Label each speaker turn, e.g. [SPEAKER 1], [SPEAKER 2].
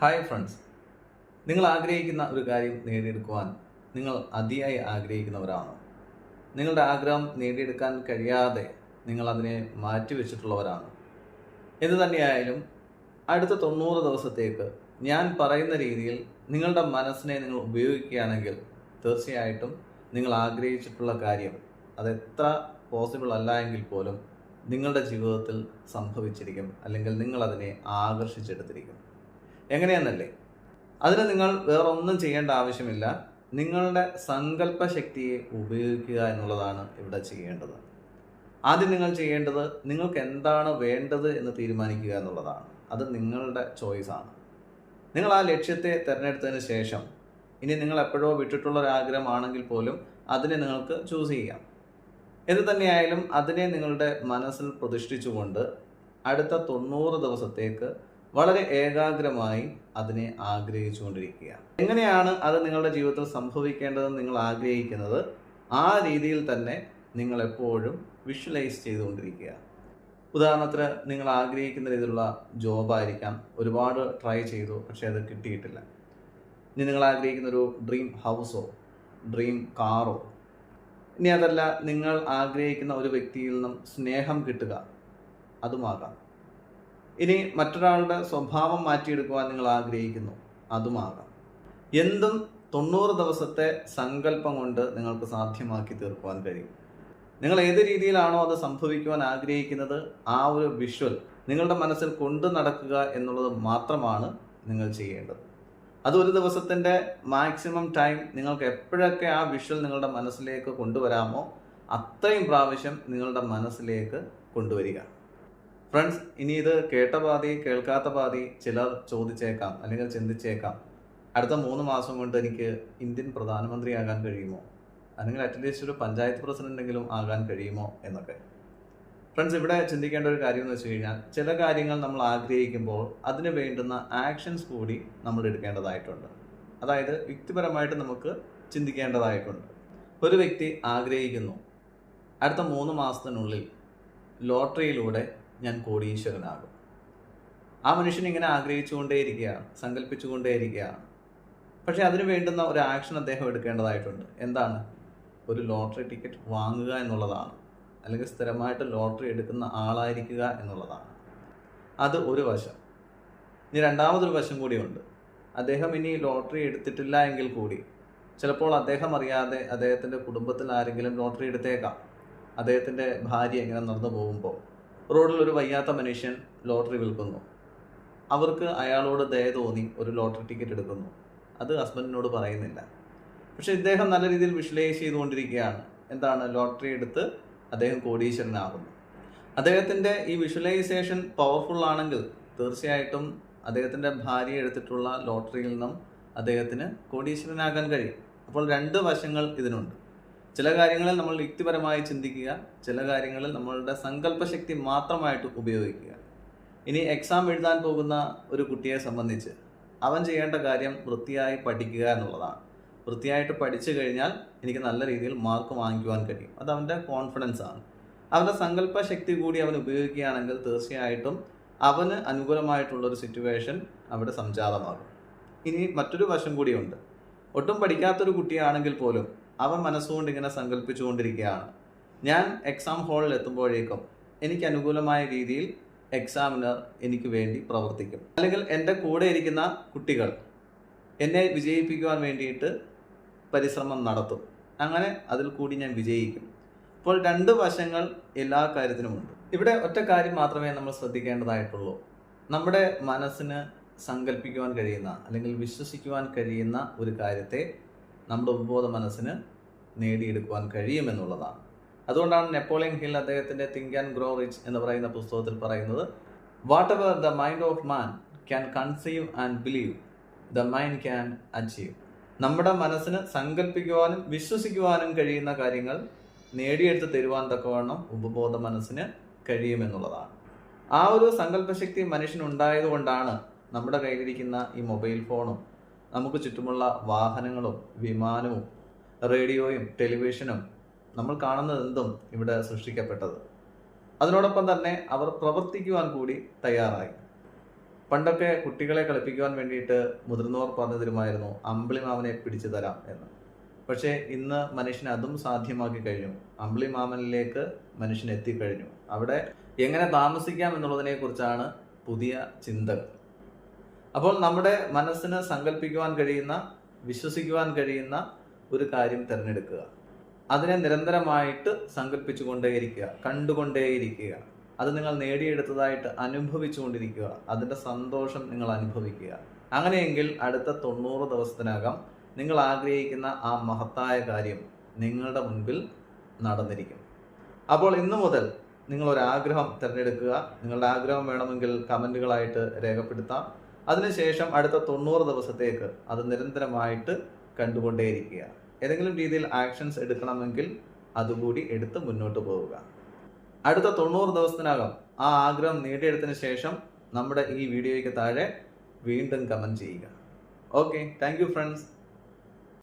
[SPEAKER 1] Hi friends നിങ്ങൾ ആഗ്രഹിക്കുന്ന ഒരു കാര്യം നേടിയെടുക്കുവാൻ നിങ്ങൾ അതിയായി ആഗ്രഹിക്കുന്നവരാണോ? നിങ്ങളുടെ ആഗ്രഹം നേടിയെടുക്കാൻ കഴിയാതെ നിങ്ങൾ അതിനെ മാറ്റിവെച്ചിട്ടുള്ളവരാണ്. എന്തു തന്നെയായാലും അടുത്ത തൊണ്ണൂറ് ദിവസത്തേക്ക് ഞാൻ പറയുന്ന രീതിയിൽ നിങ്ങളുടെ മനസ്സിനെ നിങ്ങൾ ഉപയോഗിക്കുകയാണെങ്കിൽ തീർച്ചയായിട്ടും നിങ്ങൾ ആഗ്രഹിച്ചിട്ടുള്ള കാര്യം അതെത്ര പോസിബിൾ അല്ല എങ്കിൽ പോലും നിങ്ങളുടെ ജീവിതത്തിൽ സംഭവിച്ചിരിക്കും അല്ലെങ്കിൽ നിങ്ങളതിനെ ആകർഷിച്ചെടുത്തിരിക്കും. എങ്ങനെയെന്നല്ലേ? അതിന് നിങ്ങൾ വേറെ ഒന്നും ചെയ്യേണ്ട ആവശ്യമില്ല. നിങ്ങളുടെ സങ്കല്പ ശക്തിയെ ഉപയോഗിക്കുക എന്നുള്ളതാണ് ഇവിടെ ചെയ്യേണ്ടത്. ആദ്യം നിങ്ങൾ ചെയ്യേണ്ടത് നിങ്ങൾക്ക് എന്താണ് വേണ്ടത് എന്ന് തീരുമാനിക്കുക എന്നുള്ളതാണ്. അത് നിങ്ങളുടെ ചോയ്സാണ് നിങ്ങൾ ആ ലക്ഷ്യത്തെ തിരഞ്ഞെടുത്തതിന് ശേഷം ഇനി നിങ്ങൾ എപ്പോഴോ വിട്ടിട്ടുള്ള ഒരു ആഗ്രഹമാണെങ്കിൽ പോലും അതിനെ നിങ്ങൾക്ക് ചൂസ് ചെയ്യാം. എന്ത് തന്നെയായാലും അതിനെ നിങ്ങളുടെ മനസ്സിൽ പ്രതിഷ്ഠിച്ചുകൊണ്ട് അടുത്ത തൊണ്ണൂറ് ദിവസത്തേക്ക് വളരെ ഏകാഗ്രമായി അതിനെ ആഗ്രഹിച്ചുകൊണ്ടിരിക്കുക എങ്ങനെയാണ് അത് നിങ്ങളുടെ ജീവിതത്തിൽ സംഭവിക്കേണ്ടതെന്ന് നിങ്ങൾ ആഗ്രഹിക്കുന്നത്? ആ രീതിയിൽ തന്നെ നിങ്ങൾ എപ്പോഴും വിഷ്വലൈസ് ചെയ്തുകൊണ്ടിരിക്കുക ഉദാഹരണത്തിന് നിങ്ങൾ ആഗ്രഹിക്കുന്ന രീതിയിലുള്ള ജോബായിരിക്കാം ഒരുപാട് ട്രൈ ചെയ്തു പക്ഷേ അത് കിട്ടിയിട്ടില്ല. ഇനി നിങ്ങൾ ആഗ്രഹിക്കുന്ന ഒരു ഡ്രീം ഹൗസോ ഡ്രീം കാറോ ഇനി അതല്ല നിങ്ങൾ ആഗ്രഹിക്കുന്ന ഒരു വ്യക്തിയിൽ നിന്നും സ്നേഹം കിട്ടുക അതുമാകാം. ഇനി മറ്റൊരാളുടെ സ്വഭാവം മാറ്റിയെടുക്കുവാൻ നിങ്ങൾ ആഗ്രഹിക്കുന്നു. അതുമാകാം. എന്തും തൊണ്ണൂറ് ദിവസത്തെ സങ്കല്പം കൊണ്ട് നിങ്ങൾക്ക് സാധ്യമാക്കി തീർക്കുവാൻ കഴിയും. നിങ്ങൾ ഏത് രീതിയിലാണോ അത് സംഭവിക്കുവാൻ ആഗ്രഹിക്കുന്നത് ആ ഒരു വിഷ്വൽ നിങ്ങളുടെ മനസ്സിൽ കൊണ്ടു നടക്കുക എന്നുള്ളത് മാത്രമാണ് നിങ്ങൾ ചെയ്യേണ്ടത്. അത് ഒരു ദിവസത്തിന്റെ മാക്സിമം ടൈം നിങ്ങൾക്ക് എപ്പോഴൊക്കെ ആ വിഷ്വൽ നിങ്ങളുടെ മനസ്സിലേക്ക് കൊണ്ടുവരാമോ അത്രയും പ്രാവശ്യം നിങ്ങളുടെ മനസ്സിലേക്ക് കൊണ്ടുവരിക. ഫ്രണ്ട്സ് ഇനി ഇത് കേട്ട പാതി കേൾക്കാത്ത പാതി ചിലർ ചോദിച്ചേക്കാം അല്ലെങ്കിൽ ചിന്തിച്ചേക്കാം. അടുത്ത മൂന്ന് മാസം കൊണ്ട് എനിക്ക് ഇന്ത്യൻ പ്രധാനമന്ത്രിയാകാൻ കഴിയുമോ? അല്ലെങ്കിൽ അറ്റ്ലീസ്റ്റ് ഒരു പഞ്ചായത്ത് പ്രസിഡന്റെങ്കിലും ആകാൻ കഴിയുമോ എന്നൊക്കെ. ഫ്രണ്ട്സ് ഇവിടെ ചിന്തിക്കേണ്ട ഒരു കാര്യം എന്ന് വെച്ച് കഴിഞ്ഞാൽ ചില കാര്യങ്ങൾ നമ്മൾ ആഗ്രഹിക്കുമ്പോൾ അതിന് വേണ്ടുന്ന ആക്ഷൻസ് കൂടി നമ്മൾ എടുക്കേണ്ടതായിട്ടുണ്ട്. അതായത് വ്യക്തിപരമായിട്ട് നമുക്ക് ചിന്തിക്കേണ്ടതായിട്ടുണ്ട്. ഒരു വ്യക്തി ആഗ്രഹിക്കുന്നു. അടുത്ത മൂന്ന് മാസത്തിനുള്ളിൽ ലോട്ടറിയിലൂടെ ഞാൻ കോടീശ്വരനാകും. ആ മനുഷ്യൻ ഇങ്ങനെ ആഗ്രഹിച്ചുകൊണ്ടേയിരിക്കുകയാണ് സങ്കല്പിച്ചുകൊണ്ടേയിരിക്കുകയാണ് പക്ഷേ അതിന് വേണ്ടുന്ന ഒരു ആക്ഷൻ അദ്ദേഹം എടുക്കേണ്ടതായിട്ടുണ്ട്. എന്താണ്? ഒരു ലോട്ടറി ടിക്കറ്റ് വാങ്ങുക എന്നുള്ളതാണ്. അല്ലെങ്കിൽ സ്ഥിരമായിട്ട് ലോട്ടറി എടുക്കുന്ന ആളായിരിക്കുക എന്നുള്ളതാണ്. അത് ഒരു വശം. ഇനി രണ്ടാമതൊരു വശം കൂടിയുണ്ട്. അദ്ദേഹം ഇനി ലോട്ടറി എടുത്തിട്ടില്ല എങ്കിൽ കൂടി ചിലപ്പോൾ അദ്ദേഹം അറിയാതെ അദ്ദേഹത്തിന്റെ കുടുംബത്തിൽ ആരെങ്കിലും ലോട്ടറി എടുത്തേക്കാം. അദ്ദേഹത്തിന്റെ ഭാര്യ ഇങ്ങനെ നടന്നു പോകുമ്പോൾ റോഡിൽ ഒരു വയ്യാത്ത മനുഷ്യൻ ലോട്ടറി വിൽക്കുന്നു. അവർക്ക് അയാളോട് ദയ തോന്നി ഒരു ലോട്ടറി ടിക്കറ്റ് എടുക്കുന്നു. അത് ഹസ്ബൻഡിനോട് പറയുന്നില്ല. പക്ഷെ ഇദ്ദേഹം നല്ല രീതിയിൽ വിഷ്വലൈസ് ചെയ്തുകൊണ്ടിരിക്കുകയാണ്. എന്താണ്? ലോട്ടറി എടുത്ത് അദ്ദേഹം കോടീശ്വരനാകുന്നു. അദ്ദേഹത്തിന്റെ ഈ വിഷ്വലൈസേഷൻ പവർഫുൾ ആണെങ്കിൽ തീർച്ചയായിട്ടും അദ്ദേഹത്തിന്റെ ഭാര്യ എടുത്തിട്ടുള്ള ലോട്ടറിയിൽ നിന്നും അദ്ദേഹത്തിന് കോടീശ്വരനാകാൻ കഴിയും. അപ്പോൾ രണ്ട് വശങ്ങൾ ഇതിനുണ്ട്. ചില കാര്യങ്ങളിൽ നമ്മൾ യുക്തിപരമായി ചിന്തിക്കുക ചില കാര്യങ്ങളിൽ നമ്മളുടെ സങ്കല്പശക്തി മാത്രമായിട്ട് ഉപയോഗിക്കുക. ഇനി എക്സാം എഴുതാൻ പോകുന്ന ഒരു കുട്ടിയെ സംബന്ധിച്ച് അവൻ ചെയ്യേണ്ട കാര്യം വൃത്തിയായി പഠിക്കുക എന്നുള്ളതാണ്. വൃത്തിയായിട്ട് പഠിച്ചു കഴിഞ്ഞാൽ എനിക്ക് നല്ല രീതിയിൽ മാർക്ക് വാങ്ങിക്കുവാൻ കഴിയും. അത് അവന്റെ കോൺഫിഡൻസ് ആണ്. അവന്റെ സങ്കല്പശക്തി കൂടി അവൻ ഉപയോഗിക്കുകയാണെങ്കിൽ തീർച്ചയായിട്ടും അവന് അനുകൂലമായിട്ടുള്ള ഒരു സിറ്റുവേഷൻ അവിടെ സംജാതമാകും. ഇനി മറ്റൊരു വശം കൂടിയുണ്ട്. ഒട്ടും പഠിക്കാത്തൊരു കുട്ടിയാണെങ്കിൽ പോലും അവൻ മനസ്സുകൊണ്ട് ഇങ്ങനെ സങ്കല്പിച്ചുകൊണ്ടിരിക്കുകയാണ്. ഞാൻ എക്സാം ഹാളിൽ എത്തുമ്പോഴേക്കും എനിക്ക് അനുകൂലമായ രീതിയിൽ എക്സാമിനർ എനിക്ക് വേണ്ടി പ്രവർത്തിക്കും. അല്ലെങ്കിൽ എന്റെ കൂടെ ഇരിക്കുന്ന കുട്ടികൾ എന്നെ വിജയിപ്പിക്കുവാൻ വേണ്ടിയിട്ട് പരിശ്രമം നടത്തും. അങ്ങനെ അതിൽ കൂടി ഞാൻ വിജയിക്കും. അപ്പോൾ രണ്ട് വശങ്ങൾ എല്ലാ കാര്യത്തിനുമുണ്ട്. ഇവിടെ ഒറ്റ കാര്യം മാത്രമേ നമ്മൾ ശ്രദ്ധിക്കേണ്ടതായിട്ടുള്ളൂ. നമ്മുടെ മനസ്സിന് സങ്കല്പിക്കുവാൻ കഴിയുന്ന അല്ലെങ്കിൽ വിശ്വസിക്കുവാൻ കഴിയുന്ന ഒരു കാര്യത്തെ നമ്മുടെ ഉപബോധ മനസ്സിന് നേടിയെടുക്കുവാൻ കഴിയുമെന്നുള്ളതാണ്. അതുകൊണ്ടാണ് നെപ്പോളിയൻ ഹിൽ അദ്ദേഹത്തിന്റെ തിങ്ക് ആൻഡ് ഗ്രോ റിച്ച് എന്ന് പറയുന്ന പുസ്തകത്തിൽ പറയുന്നത് whatever the mind of man can conceive and believe the mind can achieve നമ്മുടെ മനസ്സിന് സങ്കല്പിക്കുവാനും വിശ്വസിക്കുവാനും കഴിയുന്ന കാര്യങ്ങൾ നേടിയെടുത്ത് തരുവാൻ തക്കവണ്ണം ഉപബോധ മനസ്സിന് കഴിയുമെന്നുള്ളതാണ്. ആ ഒരു സങ്കല്പശക്തി മനുഷ്യനുണ്ടായതുകൊണ്ടാണ് നമ്മുടെ കയ്യിലിരിക്കുന്ന ഈ മൊബൈൽ ഫോണും നമുക്ക് ചുറ്റുമുള്ള വാഹനങ്ങളും വിമാനവും റേഡിയോയും ടെലിവിഷനും നമ്മൾ കാണുന്നത് എന്തും ഇവിടെ സൃഷ്ടിക്കപ്പെട്ടത്. അതിനോടൊപ്പം തന്നെ അവർ പ്രവർത്തിക്കുവാൻ കൂടി തയ്യാറായി. പണ്ടൊക്കെ കുട്ടികളെ കളിപ്പിക്കുവാൻ വേണ്ടിയിട്ട് മുതിർന്നവർ പറഞ്ഞു തരുമായിരുന്നു അമ്പിളിമാമനെ പിടിച്ചു തരാം എന്ന്. പക്ഷേ ഇന്ന് മനുഷ്യന് അതും സാധ്യമാക്കി കഴിഞ്ഞു. അമ്പിളിമാമനിലേക്ക് മനുഷ്യൻ എത്തിക്കഴിഞ്ഞു. അവിടെ എങ്ങനെ താമസിക്കാം എന്നുള്ളതിനെ കുറിച്ചാണ് പുതിയ ചിന്തകൾ. അപ്പോൾ നമ്മുടെ മനസ്സിന് സങ്കല്പിക്കുവാൻ കഴിയുന്ന വിശ്വസിക്കുവാൻ കഴിയുന്ന ഒരു കാര്യം തിരഞ്ഞെടുക്കുക. അതിനെ നിരന്തരമായിട്ട് സങ്കല്പിച്ചുകൊണ്ടേയിരിക്കുക കണ്ടുകൊണ്ടേയിരിക്കുക. അത് നിങ്ങൾ നേടിയെടുത്തതായിട്ട് അനുഭവിച്ചുകൊണ്ടിരിക്കുക. അതിന്റെ സന്തോഷം നിങ്ങൾ അനുഭവിക്കുക. അങ്ങനെയെങ്കിൽ അടുത്ത തൊണ്ണൂറ് ദിവസത്തിനകം നിങ്ങൾ ആഗ്രഹിക്കുന്ന ആ മഹത്തായ കാര്യം നിങ്ങളുടെ മുൻപിൽ നടന്നിരിക്കും. അപ്പോൾ ഇന്നു മുതൽ നിങ്ങളൊരാഗ്രഹം തിരഞ്ഞെടുക്കുക. നിങ്ങളുടെ ആഗ്രഹം വേണമെങ്കിൽ കമന്റുകളായിട്ട് രേഖപ്പെടുത്താം. അതിനുശേഷം അടുത്ത തൊണ്ണൂറ് ദിവസത്തേക്ക് അത് നിരന്തരമായിട്ട് കണ്ടുകൊണ്ടേയിരിക്കുക ഏതെങ്കിലും രീതിയിൽ ആക്ഷൻസ് എടുക്കണമെങ്കിൽ അതുകൂടി എടുത്ത് മുന്നോട്ട് പോവുക. അടുത്ത തൊണ്ണൂറ് ദിവസത്തിനകം ആ ആഗ്രഹം നേടിയെടുത്തതിന് ശേഷം നമ്മുടെ ഈ വീഡിയോയ്ക്ക് താഴെ വീണ്ടും കമന്റ് ചെയ്യുക. Okay thank friends